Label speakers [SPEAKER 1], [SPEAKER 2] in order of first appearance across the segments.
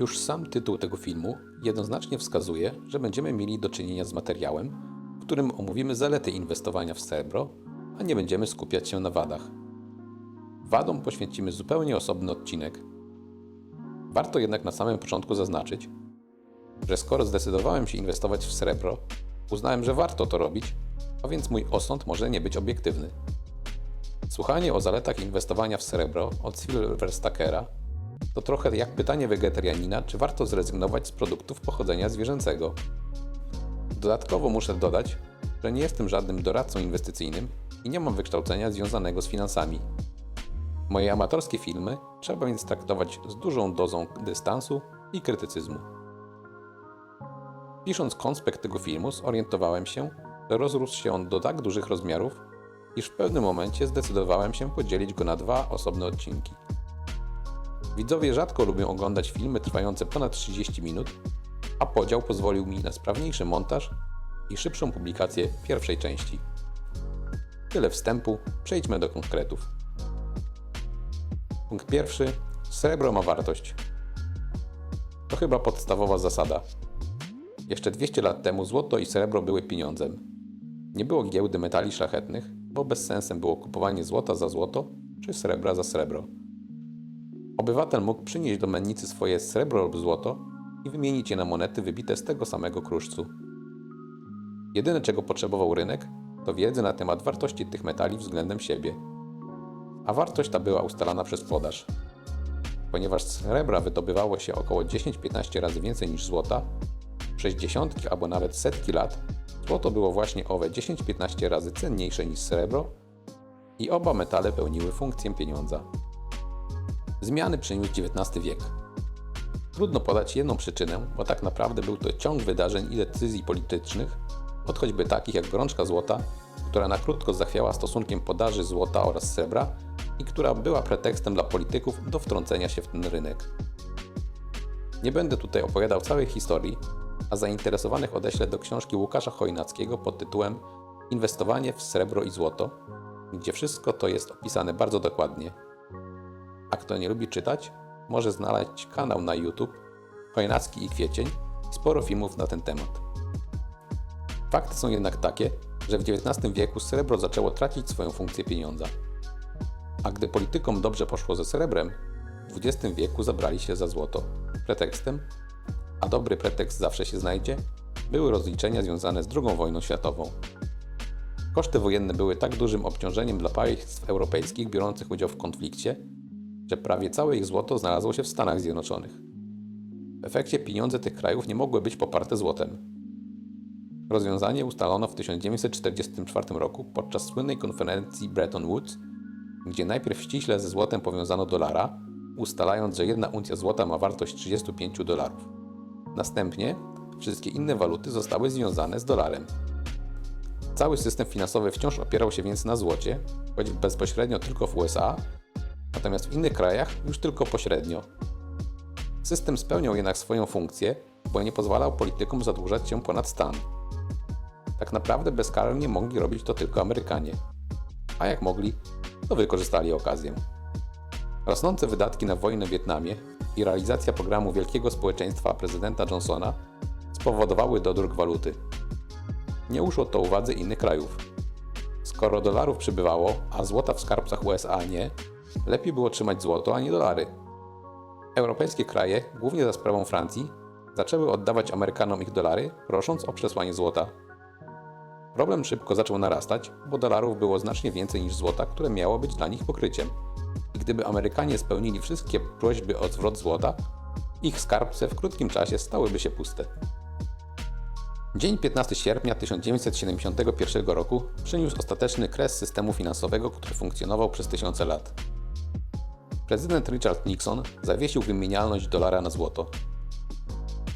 [SPEAKER 1] Już sam tytuł tego filmu jednoznacznie wskazuje, że będziemy mieli do czynienia z materiałem, w którym omówimy zalety inwestowania w srebro, a nie będziemy skupiać się na wadach. Wadom poświęcimy zupełnie osobny odcinek. Warto jednak na samym początku zaznaczyć, że skoro zdecydowałem się inwestować w srebro, uznałem, że warto to robić, a więc mój osąd może nie być obiektywny. Słuchanie o zaletach inwestowania w srebro od Silverstackera to trochę jak pytanie wegetarianina, czy warto zrezygnować z produktów pochodzenia zwierzęcego. Dodatkowo muszę dodać, że nie jestem żadnym doradcą inwestycyjnym i nie mam wykształcenia związanego z finansami. Moje amatorskie filmy trzeba więc traktować z dużą dozą dystansu i krytycyzmu. Pisząc konspekt tego filmu, zorientowałem się, że rozrósł się on do tak dużych rozmiarów, iż w pewnym momencie zdecydowałem się podzielić go na dwa osobne odcinki. Widzowie rzadko lubią oglądać filmy trwające ponad 30 minut, a podział pozwolił mi na sprawniejszy montaż i szybszą publikację pierwszej części. Tyle wstępu, przejdźmy do konkretów. Punkt pierwszy. Srebro ma wartość. To chyba podstawowa zasada. Jeszcze 200 lat temu złoto i srebro były pieniądzem. Nie było giełdy metali szlachetnych, bo bez sensem było kupowanie złota za złoto czy srebra za srebro. Obywatel mógł przynieść do mennicy swoje srebro lub złoto i wymienić je na monety wybite z tego samego kruszcu. Jedyne czego potrzebował rynek to wiedzy na temat wartości tych metali względem siebie. A wartość ta była ustalana przez podaż. Ponieważ srebra wydobywało się około 10-15 razy więcej niż złota, przez dziesiątki albo nawet setki lat złoto było właśnie owe 10-15 razy cenniejsze niż srebro i oba metale pełniły funkcję pieniądza. Zmiany przyniósł XIX wiek. Trudno podać jedną przyczynę, bo tak naprawdę był to ciąg wydarzeń i decyzji politycznych, od choćby takich jak gorączka złota, która na krótko zachwiała stosunkiem podaży złota oraz srebra i która była pretekstem dla polityków do wtrącenia się w ten rynek. Nie będę tutaj opowiadał całej historii, a zainteresowanych odeślę do książki Łukasza Chojnackiego pod tytułem Inwestowanie w srebro i złoto, gdzie wszystko to jest opisane bardzo dokładnie. A kto nie lubi czytać, może znaleźć kanał na YouTube Chojnacki i Kwiecień sporo filmów na ten temat. Fakty są jednak takie, że w XIX wieku srebro zaczęło tracić swoją funkcję pieniądza. A gdy politykom dobrze poszło ze srebrem, w XX wieku zabrali się za złoto. Pretekstem, a dobry pretekst zawsze się znajdzie, były rozliczenia związane z II wojną światową. Koszty wojenne były tak dużym obciążeniem dla państw europejskich biorących udział w konflikcie, że prawie całe ich złoto znalazło się w Stanach Zjednoczonych. W efekcie pieniądze tych krajów nie mogły być poparte złotem. Rozwiązanie ustalono w 1944 roku podczas słynnej konferencji Bretton Woods, gdzie najpierw ściśle ze złotem powiązano dolara, ustalając, że jedna uncja złota ma wartość 35 dolarów. Następnie wszystkie inne waluty zostały związane z dolarem. Cały system finansowy wciąż opierał się więc na złocie, choć bezpośrednio tylko w USA, natomiast w innych krajach już tylko pośrednio. System spełniał jednak swoją funkcję, bo nie pozwalał politykom zadłużać się ponad stan. Tak naprawdę bezkarnie mogli robić to tylko Amerykanie. A jak mogli, to wykorzystali okazję. Rosnące wydatki na wojnę w Wietnamie i realizacja programu Wielkiego Społeczeństwa prezydenta Johnsona spowodowały dodruk waluty. Nie uszło to uwadze innych krajów. Skoro dolarów przybywało, a złota w skarbcach USA nie, lepiej było trzymać złoto, a nie dolary. Europejskie kraje, głównie za sprawą Francji, zaczęły oddawać Amerykanom ich dolary, prosząc o przesłanie złota. Problem szybko zaczął narastać, bo dolarów było znacznie więcej niż złota, które miało być dla nich pokryciem. I gdyby Amerykanie spełnili wszystkie prośby o zwrot złota, ich skarbce w krótkim czasie stałyby się puste. Dzień 15 sierpnia 1971 roku przyniósł ostateczny kres systemu finansowego, który funkcjonował przez tysiące lat. Prezydent Richard Nixon zawiesił wymienialność dolara na złoto.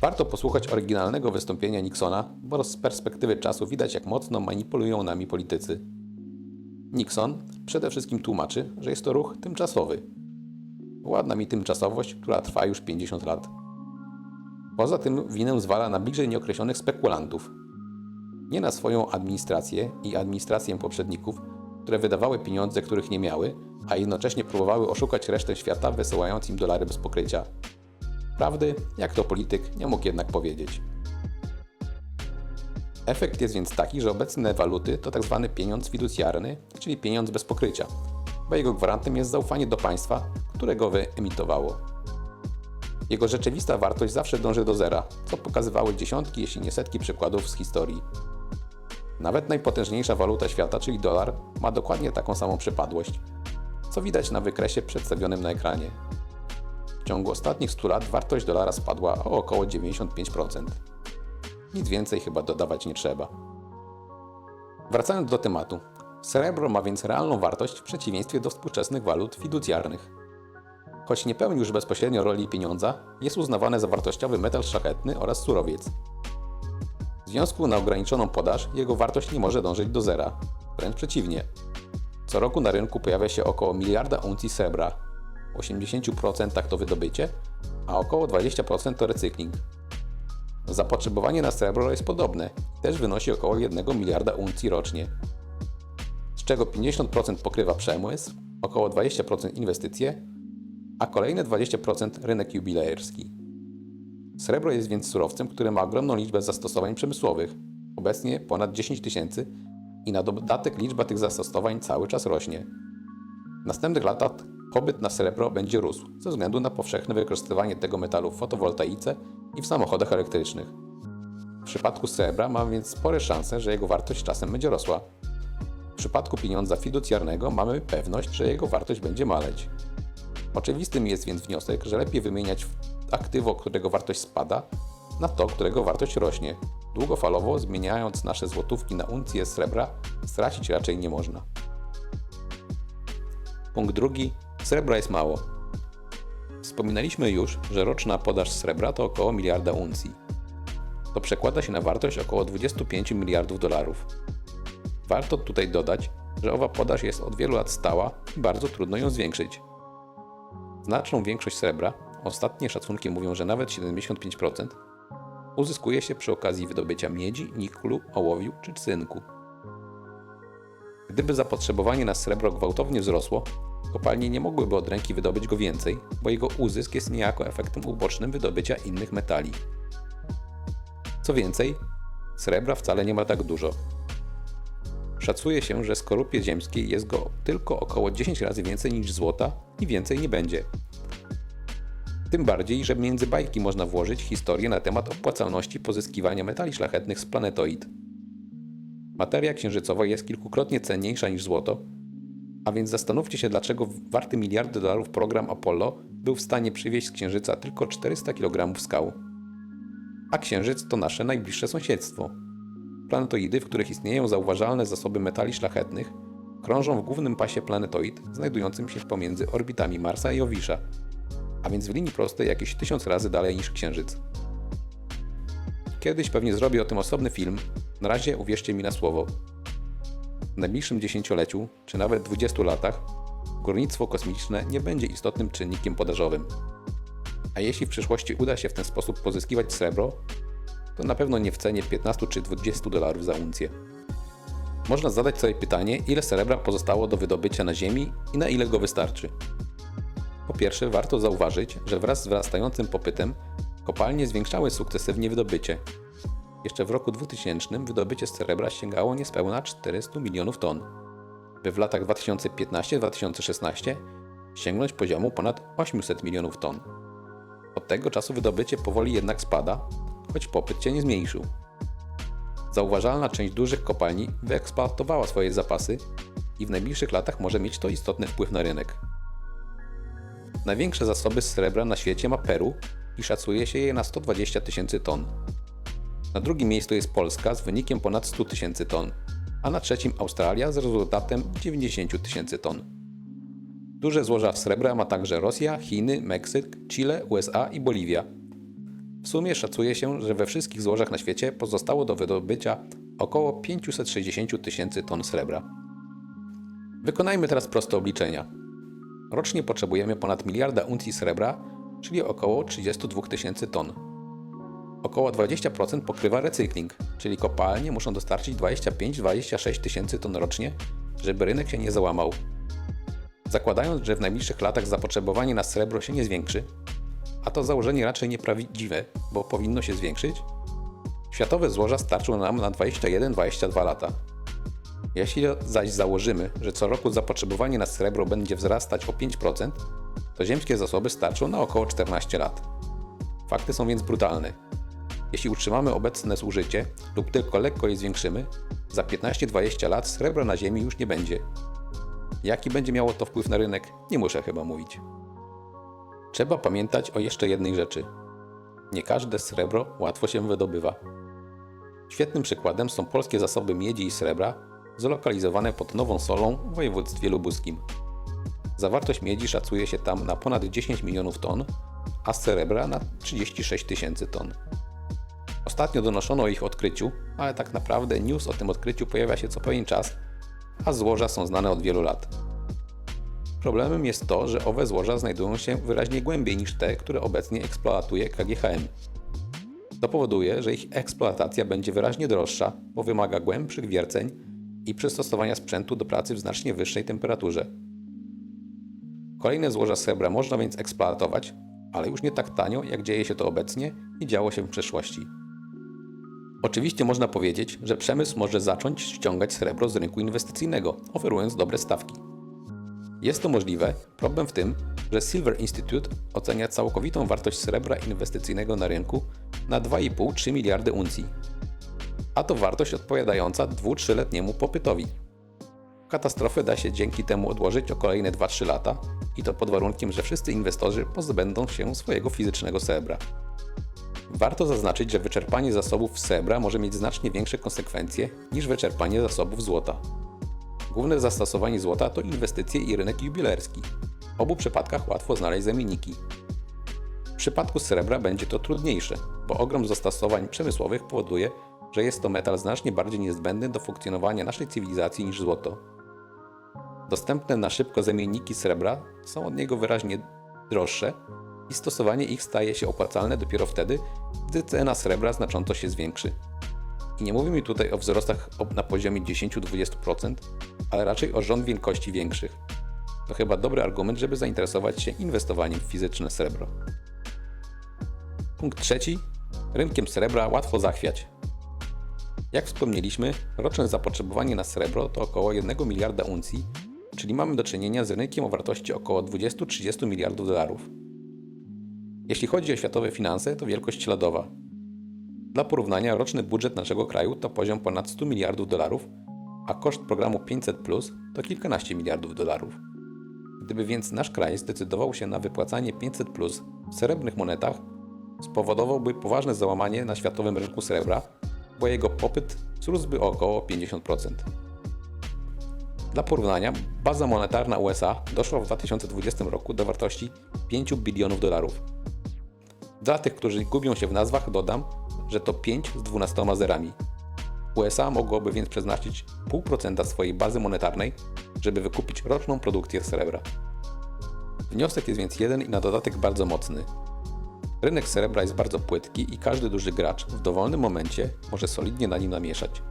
[SPEAKER 1] Warto posłuchać oryginalnego wystąpienia Nixona, bo z perspektywy czasu widać jak mocno manipulują nami politycy. Nixon przede wszystkim tłumaczy, że jest to ruch tymczasowy. Ładna mi tymczasowość, która trwa już 50 lat. Poza tym winę zwala na bliżej nieokreślonych spekulantów. Nie na swoją administrację i administrację poprzedników, które wydawały pieniądze, których nie miały, a jednocześnie próbowały oszukać resztę świata, wysyłając im dolary bez pokrycia. Prawdy, jak to polityk, nie mógł jednak powiedzieć. Efekt jest więc taki, że obecne waluty to tzw. pieniądz fiducjarny, czyli pieniądz bez pokrycia, bo jego gwarantem jest zaufanie do państwa, które go wyemitowało. Jego rzeczywista wartość zawsze dąży do zera, co pokazywały dziesiątki, jeśli nie setki przykładów z historii. Nawet najpotężniejsza waluta świata, czyli dolar, ma dokładnie taką samą przypadłość, co widać na wykresie przedstawionym na ekranie. W ciągu ostatnich 100 lat wartość dolara spadła o około 95%. Nic więcej chyba dodawać nie trzeba. Wracając do tematu. Srebro ma więc realną wartość w przeciwieństwie do współczesnych walut fiducjarnych. Choć nie pełni już bezpośrednio roli pieniądza, jest uznawane za wartościowy metal szlachetny oraz surowiec. W związku na ograniczoną podaż jego wartość nie może dążyć do zera. Wręcz przeciwnie. Co roku na rynku pojawia się około miliarda uncji srebra. W 80% to wydobycie, a około 20% to recykling. Zapotrzebowanie na srebro jest podobne, też wynosi około 1 miliarda uncji rocznie, z czego 50% pokrywa przemysł, około 20% inwestycje, a kolejne 20% rynek jubilerski. Srebro jest więc surowcem, który ma ogromną liczbę zastosowań przemysłowych, obecnie ponad 10 tysięcy i na dodatek liczba tych zastosowań cały czas rośnie. W następnych latach popyt na srebro będzie rósł ze względu na powszechne wykorzystywanie tego metalu w fotowoltaice i w samochodach elektrycznych. W przypadku srebra mamy więc spore szanse, że jego wartość czasem będzie rosła. W przypadku pieniądza fiducjarnego mamy pewność, że jego wartość będzie maleć. Oczywistym jest więc wniosek, że lepiej wymieniać aktywo, którego wartość spada, na to, którego wartość rośnie. Długofalowo, zmieniając nasze złotówki na uncję srebra, stracić raczej nie można. Punkt drugi. Srebra jest mało. Wspominaliśmy już, że roczna podaż srebra to około miliarda uncji. To przekłada się na wartość około 25 miliardów dolarów. Warto tutaj dodać, że owa podaż jest od wielu lat stała i bardzo trudno ją zwiększyć. Znaczną większość srebra, ostatnie szacunki mówią, że nawet 75%, uzyskuje się przy okazji wydobycia miedzi, niklu, ołowiu czy cynku. Gdyby zapotrzebowanie na srebro gwałtownie wzrosło, kopalnie nie mogłyby od ręki wydobyć go więcej, bo jego uzysk jest niejako efektem ubocznym wydobycia innych metali. Co więcej, srebra wcale nie ma tak dużo. Szacuje się, że skorupie ziemskiej jest go tylko około 10 razy więcej niż złota i więcej nie będzie. Tym bardziej, że między bajki można włożyć historię na temat opłacalności pozyskiwania metali szlachetnych z planetoid. Materia księżycowa jest kilkukrotnie cenniejsza niż złoto, a więc zastanówcie się, dlaczego warty miliardy dolarów program Apollo był w stanie przywieźć z Księżyca tylko 400 kg skał. A Księżyc to nasze najbliższe sąsiedztwo. Planetoidy, w których istnieją zauważalne zasoby metali szlachetnych, krążą w głównym pasie planetoid, znajdującym się pomiędzy orbitami Marsa i Jowisza, a więc w linii prostej jakieś tysiąc razy dalej niż Księżyc. Kiedyś pewnie zrobię o tym osobny film, na razie uwierzcie mi na słowo. W najbliższym dziesięcioleciu, czy nawet 20 latach, górnictwo kosmiczne nie będzie istotnym czynnikiem podażowym. A jeśli w przyszłości uda się w ten sposób pozyskiwać srebro, to na pewno nie w cenie 15 czy 20 dolarów za uncję. Można zadać sobie pytanie, ile srebra pozostało do wydobycia na Ziemi i na ile go wystarczy. Po pierwsze, warto zauważyć, że wraz z wzrastającym popytem kopalnie zwiększały sukcesywnie wydobycie. Jeszcze w roku 2000 wydobycie srebra sięgało niespełna 400 milionów ton, by w latach 2015-2016 sięgnąć poziomu ponad 800 milionów ton. Od tego czasu wydobycie powoli jednak spada, choć popyt się nie zmniejszył. Zauważalna część dużych kopalni wyeksploatowała swoje zapasy i w najbliższych latach może mieć to istotny wpływ na rynek. Największe zasoby srebra na świecie ma Peru i szacuje się je na 120 tysięcy ton. Na drugim miejscu jest Polska z wynikiem ponad 100 tysięcy ton, a na trzecim Australia z rezultatem 90 tysięcy ton. Duże złoża srebra ma także Rosja, Chiny, Meksyk, Chile, USA i Boliwia. W sumie szacuje się, że we wszystkich złożach na świecie pozostało do wydobycia około 560 tysięcy ton srebra. Wykonajmy teraz proste obliczenia. Rocznie potrzebujemy ponad miliarda uncji srebra, czyli około 32 tysięcy ton. Około 20% pokrywa recykling, czyli kopalnie muszą dostarczyć 25-26 tysięcy ton rocznie, żeby rynek się nie załamał. Zakładając, że w najbliższych latach zapotrzebowanie na srebro się nie zwiększy, a to założenie raczej nieprawdziwe, bo powinno się zwiększyć, światowe złoża starczą nam na 21-22 lata. Jeśli zaś założymy, że co roku zapotrzebowanie na srebro będzie wzrastać o 5%, to ziemskie zasoby starczą na około 14 lat. Fakty są więc brutalne. Jeśli utrzymamy obecne zużycie lub tylko lekko je zwiększymy, za 15-20 lat srebra na Ziemi już nie będzie. Jaki będzie miało to wpływ na rynek, nie muszę chyba mówić. Trzeba pamiętać o jeszcze jednej rzeczy. Nie każde srebro łatwo się wydobywa. Świetnym przykładem są polskie zasoby miedzi i srebra, zlokalizowane pod Nową Solą w województwie lubuskim. Zawartość miedzi szacuje się tam na ponad 10 milionów ton, a srebra na 36 tysięcy ton. Ostatnio donoszono o ich odkryciu, ale tak naprawdę news o tym odkryciu pojawia się co pewien czas, a złoża są znane od wielu lat. Problemem jest to, że owe złoża znajdują się wyraźnie głębiej niż te, które obecnie eksploatuje KGHM. To powoduje, że ich eksploatacja będzie wyraźnie droższa, bo wymaga głębszych wierceń i przystosowania sprzętu do pracy w znacznie wyższej temperaturze. Kolejne złoża srebra można więc eksploatować, ale już nie tak tanio, jak dzieje się to obecnie i działo się w przeszłości. Oczywiście można powiedzieć, że przemysł może zacząć ściągać srebro z rynku inwestycyjnego, oferując dobre stawki. Jest to możliwe, problem w tym, że Silver Institute ocenia całkowitą wartość srebra inwestycyjnego na rynku na 2,5-3 miliardy uncji. A to wartość odpowiadająca 2-3-letniemu popytowi. Katastrofę da się dzięki temu odłożyć o kolejne 2-3 lata i to pod warunkiem, że wszyscy inwestorzy pozbędą się swojego fizycznego srebra. Warto zaznaczyć, że wyczerpanie zasobów srebra może mieć znacznie większe konsekwencje niż wyczerpanie zasobów złota. Główne zastosowanie złota to inwestycje i rynek jubilerski. W obu przypadkach łatwo znaleźć zamienniki. W przypadku srebra będzie to trudniejsze, bo ogrom zastosowań przemysłowych powoduje, że jest to metal znacznie bardziej niezbędny do funkcjonowania naszej cywilizacji niż złoto. Dostępne na szybko zamienniki srebra są od niego wyraźnie droższe i stosowanie ich staje się opłacalne dopiero wtedy, gdy cena srebra znacząco się zwiększy. I nie mówimy tutaj o wzrostach na poziomie 10-20%, ale raczej o rząd wielkości większych. To chyba dobry argument, żeby zainteresować się inwestowaniem w fizyczne srebro. Punkt trzeci. Rynkiem srebra łatwo zachwiać. Jak wspomnieliśmy, roczne zapotrzebowanie na srebro to około 1 miliarda uncji, czyli mamy do czynienia z rynkiem o wartości około 20-30 miliardów dolarów. Jeśli chodzi o światowe finanse, to wielkość śladowa. Dla porównania, roczny budżet naszego kraju to poziom ponad 100 miliardów dolarów, a koszt programu 500 to kilkanaście miliardów dolarów. Gdyby więc nasz kraj zdecydował się na wypłacanie 500 w srebrnych monetach, spowodowałby poważne załamanie na światowym rynku srebra, bo jego popyt wzrósłby około 50%. Dla porównania, baza monetarna USA doszła w 2020 roku do wartości 5 bilionów dolarów. Dla tych, którzy gubią się w nazwach, dodam, że to 5 z 12 zerami. USA mogłoby więc przeznaczyć 0,5% swojej bazy monetarnej, żeby wykupić roczną produkcję srebra. Wniosek jest więc jeden i na dodatek bardzo mocny. Rynek srebra jest bardzo płytki i każdy duży gracz w dowolnym momencie może solidnie na nim namieszać.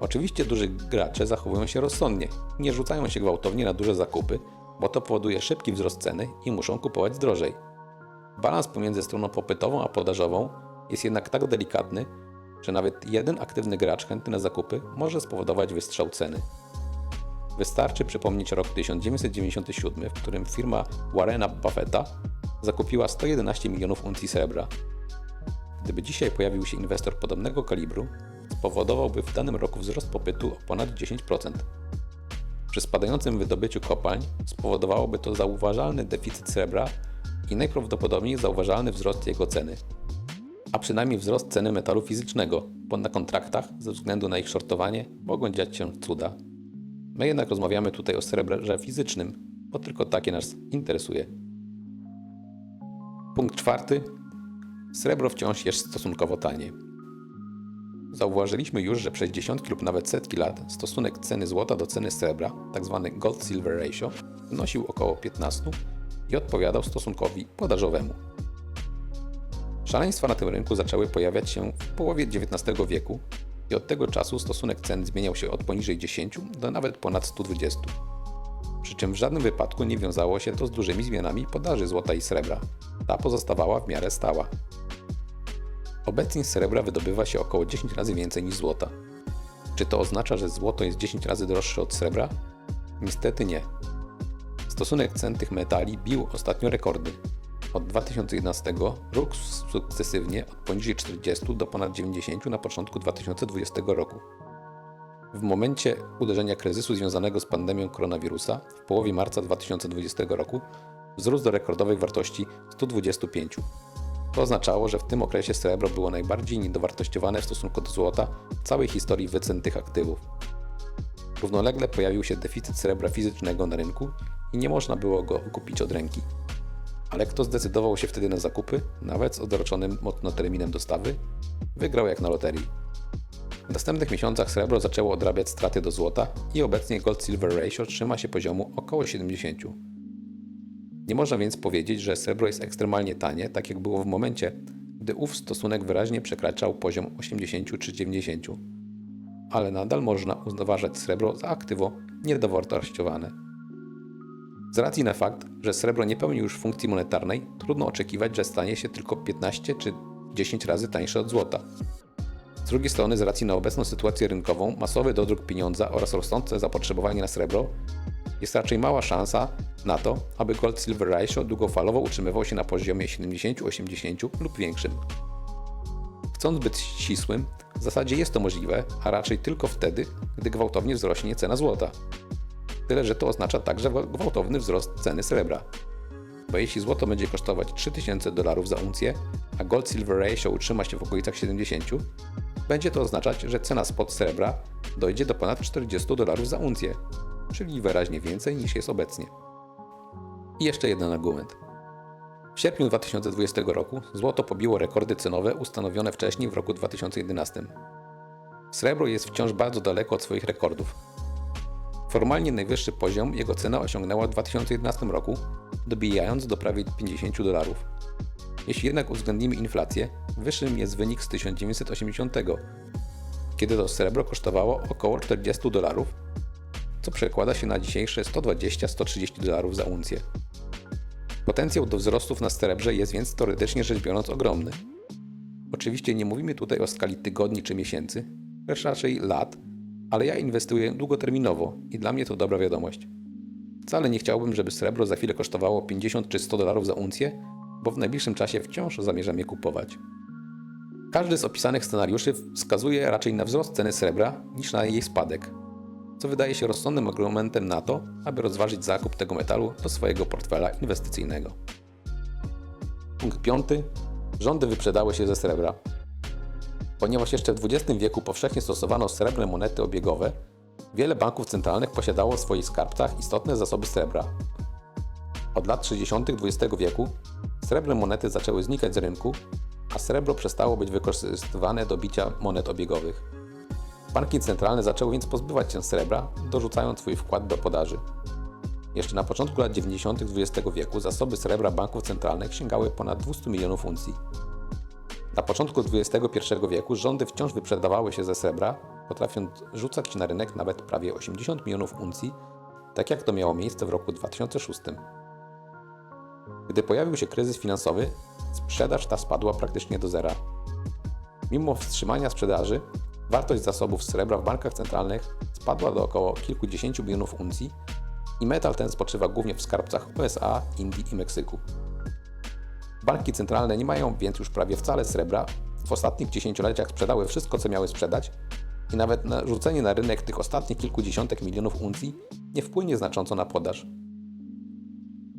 [SPEAKER 1] Oczywiście duży gracze zachowują się rozsądnie, nie rzucają się gwałtownie na duże zakupy, bo to powoduje szybki wzrost ceny i muszą kupować drożej. Balans pomiędzy stroną popytową a podażową jest jednak tak delikatny, że nawet jeden aktywny gracz chętny na zakupy może spowodować wystrzał ceny. Wystarczy przypomnieć rok 1997, w którym firma Warrena Buffetta zakupiła 111 milionów uncji srebra. Gdyby dzisiaj pojawił się inwestor podobnego kalibru, spowodowałby w danym roku wzrost popytu o ponad 10%. Przy spadającym wydobyciu kopalń spowodowałoby to zauważalny deficyt srebra i najprawdopodobniej zauważalny wzrost jego ceny. A przynajmniej wzrost ceny metalu fizycznego, bo na kontraktach, ze względu na ich shortowanie, mogą dziać się cuda. My jednak rozmawiamy tutaj o srebrze fizycznym, bo tylko takie nas interesuje. Punkt czwarty. Srebro wciąż jest stosunkowo tanie. Zauważyliśmy już, że przez dziesiątki lub nawet setki lat stosunek ceny złota do ceny srebra, tzw. gold-silver ratio, wynosił około 15 i odpowiadał stosunkowi podażowemu. Szaleństwa na tym rynku zaczęły pojawiać się w połowie XIX wieku i od tego czasu stosunek cen zmieniał się od poniżej 10 do nawet ponad 120. Przyczyną czym w żadnym wypadku nie wiązało się to z dużymi zmianami podaży złota i srebra. Ta pozostawała w miarę stała. Obecnie srebra wydobywa się około 10 razy więcej niż złota. Czy to oznacza, że złoto jest 10 razy droższe od srebra? Niestety nie. Stosunek cen tych metali bił ostatnio rekordy. Od 2011 rósł sukcesywnie od poniżej 40 do ponad 90 na początku 2020 roku. W momencie uderzenia kryzysu związanego z pandemią koronawirusa w połowie marca 2020 roku wzrósł do rekordowych wartości 125. To oznaczało, że w tym okresie srebro było najbardziej niedowartościowane w stosunku do złota w całej historii wycen tych aktywów. Równolegle pojawił się deficyt srebra fizycznego na rynku i nie można było go kupić od ręki. Ale kto zdecydował się wtedy na zakupy, nawet z odroczonym mocno terminem dostawy, wygrał jak na loterii. W następnych miesiącach srebro zaczęło odrabiać straty do złota i obecnie gold-silver ratio trzyma się poziomu około 70. Nie można więc powiedzieć, że srebro jest ekstremalnie tanie, tak jak było w momencie, gdy ów stosunek wyraźnie przekraczał poziom 80 czy 90. Ale nadal można uważać srebro za aktywo niedowartościowane. Z racji na fakt, że srebro nie pełni już funkcji monetarnej, trudno oczekiwać, że stanie się tylko 15 czy 10 razy tańsze od złota. Z drugiej strony, z racji na obecną sytuację rynkową, masowy dodruk pieniądza oraz rosnące zapotrzebowanie na srebro, jest raczej mała szansa na to, aby gold-silver ratio długofalowo utrzymywał się na poziomie 70-80 lub większym. Chcąc być ścisłym, w zasadzie jest to możliwe, a raczej tylko wtedy, gdy gwałtownie wzrośnie cena złota. Tyle, że to oznacza także gwałtowny wzrost ceny srebra. Bo jeśli złoto będzie kosztować 3000 dolarów za uncję, a gold-silver ratio utrzyma się w okolicach 70, będzie to oznaczać, że cena spot srebra dojdzie do ponad 40 dolarów za uncję, czyli wyraźnie więcej niż jest obecnie. I jeszcze jeden argument. W sierpniu 2020 roku złoto pobiło rekordy cenowe ustanowione wcześniej w roku 2011. Srebro jest wciąż bardzo daleko od swoich rekordów. Formalnie najwyższy poziom jego cena osiągnęła w 2011 roku, dobijając do prawie 50 dolarów. Jeśli jednak uwzględnimy inflację, wyższym jest wynik z 1980, kiedy to srebro kosztowało około 40 dolarów, co przekłada się na dzisiejsze 120-130 dolarów za uncję. Potencjał do wzrostów na srebrze jest więc teoretycznie rzecz biorąc ogromny. Oczywiście nie mówimy tutaj o skali tygodni czy miesięcy, lecz raczej lat, ale ja inwestuję długoterminowo i dla mnie to dobra wiadomość. Wcale nie chciałbym, żeby srebro za chwilę kosztowało 50 czy 100 dolarów za uncję, bo w najbliższym czasie wciąż zamierzam je kupować. Każdy z opisanych scenariuszy wskazuje raczej na wzrost ceny srebra niż na jej spadek, co wydaje się rozsądnym argumentem na to, aby rozważyć zakup tego metalu do swojego portfela inwestycyjnego. Punkt piąty. Rządy wyprzedały się ze srebra. Ponieważ jeszcze w XX wieku powszechnie stosowano srebrne monety obiegowe, wiele banków centralnych posiadało w swoich skarbcach istotne zasoby srebra. Od lat 60. XX wieku srebrne monety zaczęły znikać z rynku, a srebro przestało być wykorzystywane do bicia monet obiegowych. Banki centralne zaczęły więc pozbywać się srebra, dorzucając swój wkład do podaży. Jeszcze na początku lat 90. XX wieku zasoby srebra banków centralnych sięgały ponad 200 milionów uncji. Na początku XXI wieku rządy wciąż wyprzedawały się ze srebra, potrafiąc rzucać na rynek nawet prawie 80 milionów uncji, tak jak to miało miejsce w roku 2006. Gdy pojawił się kryzys finansowy, sprzedaż ta spadła praktycznie do zera. Mimo wstrzymania sprzedaży, wartość zasobów srebra w bankach centralnych spadła do około kilkudziesięciu milionów uncji i metal ten spoczywa głównie w skarbcach USA, Indii i Meksyku. Banki centralne nie mają więc już prawie wcale srebra, w ostatnich dziesięcioleciach sprzedały wszystko, co miały sprzedać i nawet narzucenie na rynek tych ostatnich kilkudziesiątek milionów uncji nie wpłynie znacząco na podaż.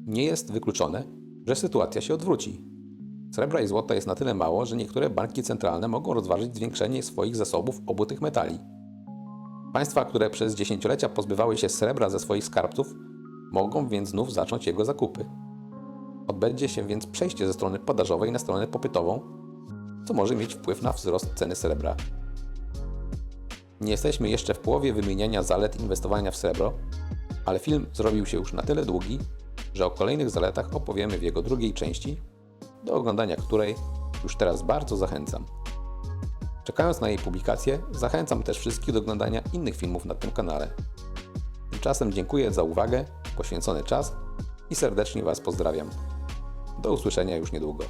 [SPEAKER 1] Nie jest wykluczone, że sytuacja się odwróci. Srebra i złota jest na tyle mało, że niektóre banki centralne mogą rozważyć zwiększenie swoich zasobów obu tych metali. Państwa, które przez dziesięciolecia pozbywały się srebra ze swoich skarbców, mogą więc znów zacząć jego zakupy. Odbędzie się więc przejście ze strony podażowej na stronę popytową, co może mieć wpływ na wzrost ceny srebra. Nie jesteśmy jeszcze w połowie wymieniania zalet inwestowania w srebro, ale film zrobił się już na tyle długi, że o kolejnych zaletach opowiemy w jego drugiej części, do oglądania której już teraz bardzo zachęcam. Czekając na jej publikację, zachęcam też wszystkich do oglądania innych filmów na tym kanale. Tymczasem dziękuję za uwagę poświęcony czas i serdecznie Was pozdrawiam. Do usłyszenia już niedługo.